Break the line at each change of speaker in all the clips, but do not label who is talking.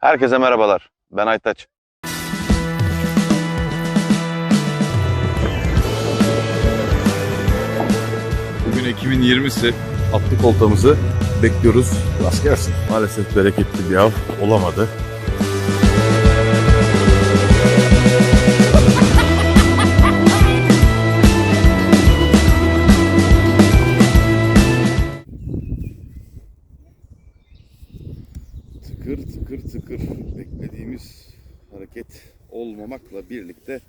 Herkese merhabalar. Ben Aytaç.
Bugün Ekim'in 20'si. Atlık oltamızı bekliyoruz. Rast gelsin. Maalesef bereketli bir av olamadı. Tıkır tıkır beklediğimiz hareket olmamakla birlikte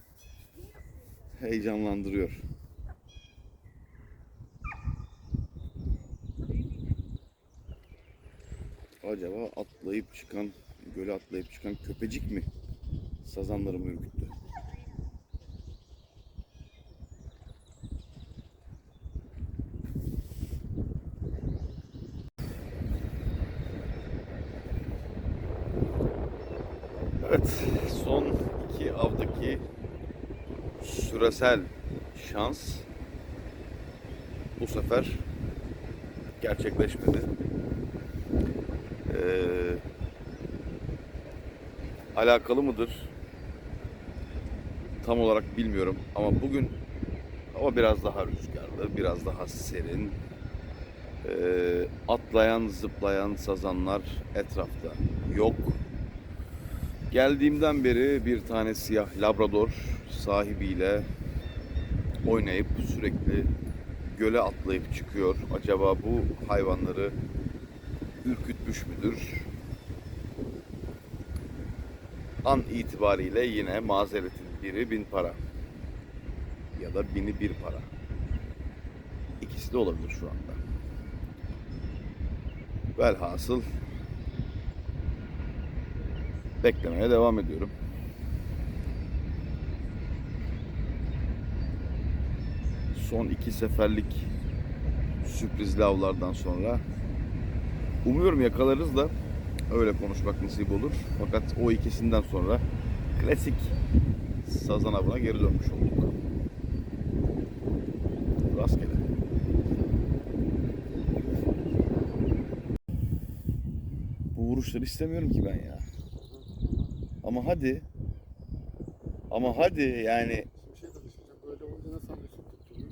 heyecanlandırıyor. Acaba atlayıp çıkan, göle atlayıp çıkan köpecik mi sazanları mı ürküttü? Evet, son iki avdaki süresel şans bu sefer gerçekleşmedi. Ee, alakalı mıdır? Tam olarak bilmiyorum ama bugün hava biraz daha rüzgarlı, biraz daha serin. Ee, atlayan, zıplayan sazanlar etrafta yok. Geldiğimden beri bir tane siyah labrador sahibiyle oynayıp sürekli göle atlayıp çıkıyor. Acaba bu hayvanları ürkütmüş müdür? An itibariyle yine mazeretin biri bin para. Ya da bini bir para. İkisi de olabilir şu anda. Velhasıl beklemeye devam ediyorum. Son iki seferlik sürprizli avlardan sonra umuyorum yakalarız da öyle konuşmak nasip olur. Fakat o ikisinden sonra klasik sazan avına geri dönmüş olduk. Rastgele. Bu vuruşları istemiyorum ki ben ya. Ama hadi. Ama hadi yani
Şimşek de düşünce böyle olunca nasıl anlıyorsun tuttuğunu?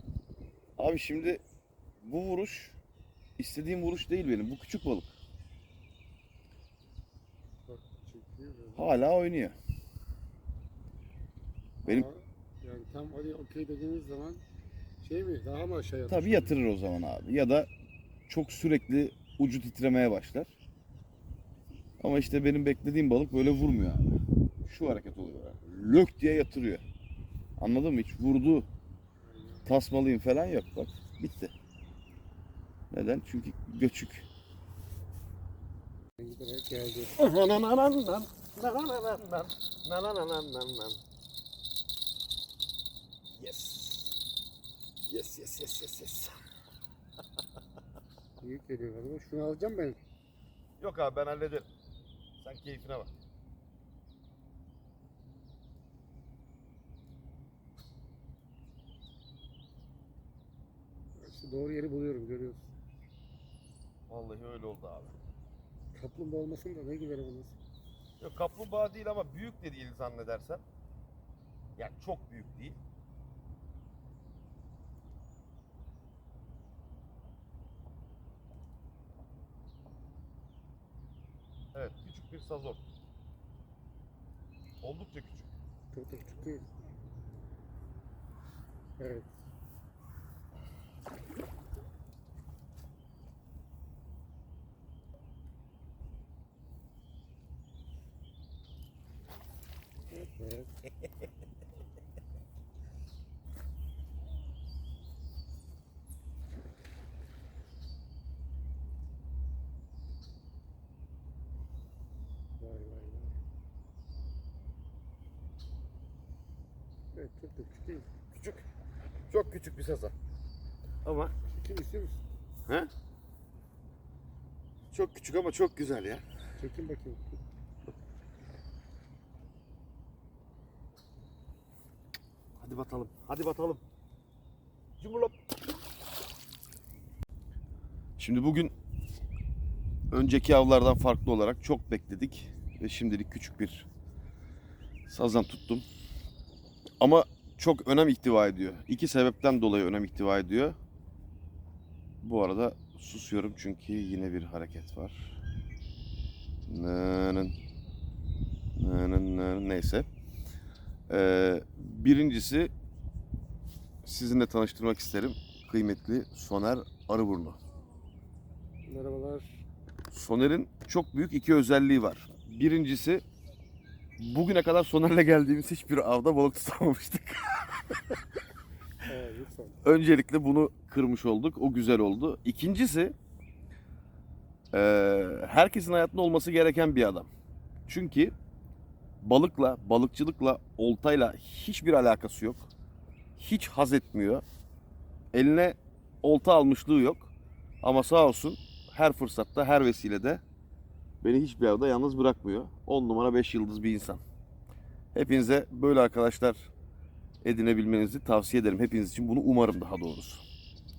Abi şimdi bu vuruş istediğim vuruş değil benim. Bu küçük balık.
Bak çekiyor böyle.
Hala oynuyor. Benim-
Ama yani tam hadi okey dediğiniz zaman şey mi daha mı aşağıya
Tabii yatırır o zaman abi. Ya da çok sürekli ucu titremeye başlar. Ama işte benim beklediğim balık böyle vurmuyor abi. Şu hareket oluyor. Lök diye yatırıyor. Anladın mı? Hiç vurdu, tasmalıyım falan yok. Bak bitti. Neden? Çünkü göçük. Yes. Yes, yes, yes, yes, yes.
Büyük geliyor galiba. Şunu alacağım ben.
Yok abi ben hallederim. Sen keyfine bak.
İşte doğru yeri buluyorum görüyorsun.
Vallahi öyle oldu abi.
Kaplumbağa olmasın da ne güzel olmasın.
Yok kaplumbağa değil ama büyük de değil zannedersem. Yani çok büyük değil. Evet küçük bir sazor. Oldukça küçük.
Çok da küçük değil. Evet. Evet çok da küçük.
Küçük. Çok küçük bir sazan. Ama
Çekim istiyor musun?
he? Çok küçük ama çok güzel ya.
Çekin bakayım.
Hadi batalım. Hadi batalım. Cumhurlop. Şimdi bugün önceki avlardan farklı olarak çok bekledik. ve şimdilik küçük bir sazan tuttum. Ama çok önem ihtiva ediyor. İki sebepten dolayı önem ihtiva ediyor. Bu arada susuyorum çünkü yine bir hareket var. Nının. Nının, nının. Neyse. Ee, birincisi sizinle tanıştırmak isterim. Kıymetli Soner Arıburnu.
Merhabalar.
Soner'in çok büyük iki özelliği var. Birincisi bugüne kadar Soner'le geldiğimiz hiçbir avda balık tutamamıştık. Öncelikle bunu kırmış olduk. O güzel oldu. İkincisi eee, herkesin hayatında olması gereken bir adam. Çünkü balıkla, balıkçılıkla, oltayla hiçbir alakası yok. Hiç haz etmiyor. Eline olta almışlığı yok. Ama sağ olsun her fırsatta, her vesilede beni hiçbir avda yalnız bırakmıyor. 10 numara 5 yıldız bir insan. Hepinize böyle arkadaşlar edinebilmenizi tavsiye ederim. Hepiniz için bunu umarım daha doğrusu.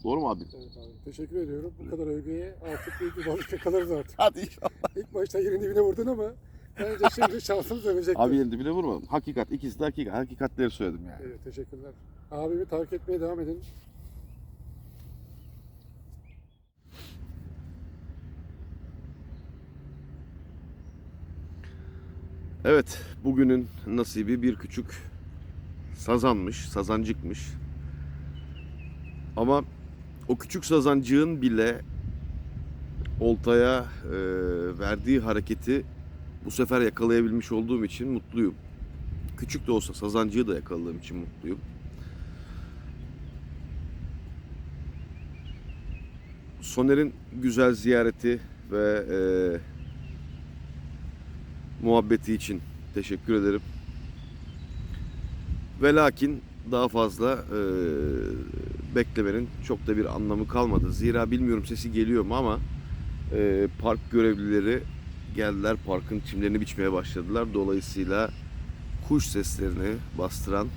Doğru mu abi?
Evet abi. Teşekkür ediyorum. Bu kadar övgüye artık büyük bir balık yakalarız artık.
Hadi inşallah.
İlk başta yerin dibine vurdun ama bence şimdi şansımız dönecektir.
Abi yerin dibine vurmadım. Hakikat. ikisi de hakikat. Hakikatleri söyledim yani.
Evet, teşekkürler. Abimi takip etmeye devam edin.
Evet. Bugünün nasibi bir küçük sazanmış. Sazancıkmış. Ama o küçük sazancığın bile oltaya e, verdiği hareketi bu sefer yakalayabilmiş olduğum için mutluyum. Küçük de olsa sazancığı da yakaladığım için mutluyum. Soner'in güzel ziyareti ve e, muhabbeti için teşekkür ederim. Ve lakin daha fazla e, beklemenin çok da bir anlamı kalmadı. Zira bilmiyorum sesi geliyor mu ama e, park görevlileri geldiler parkın çimlerini biçmeye başladılar. Dolayısıyla kuş seslerini bastıran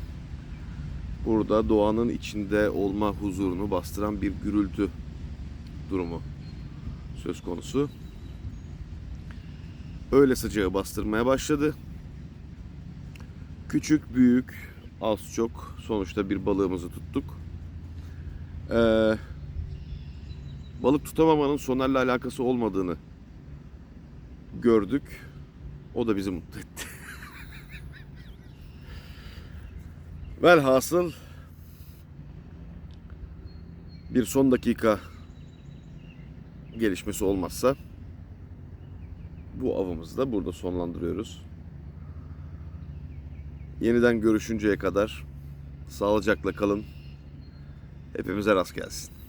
burada doğanın içinde olma huzurunu bastıran bir gürültü durumu söz konusu. Öyle sıcağı bastırmaya başladı. Küçük, büyük, az çok sonuçta bir balığımızı tuttuk. Ee, balık tutamamanın Soner'le alakası olmadığını gördük. O da bizi mutlu etti. Velhasıl bir son dakika gelişmesi olmazsa bu avımızı da burada sonlandırıyoruz. Yeniden görüşünceye kadar sağlıcakla kalın. Hepimize rast gelsin.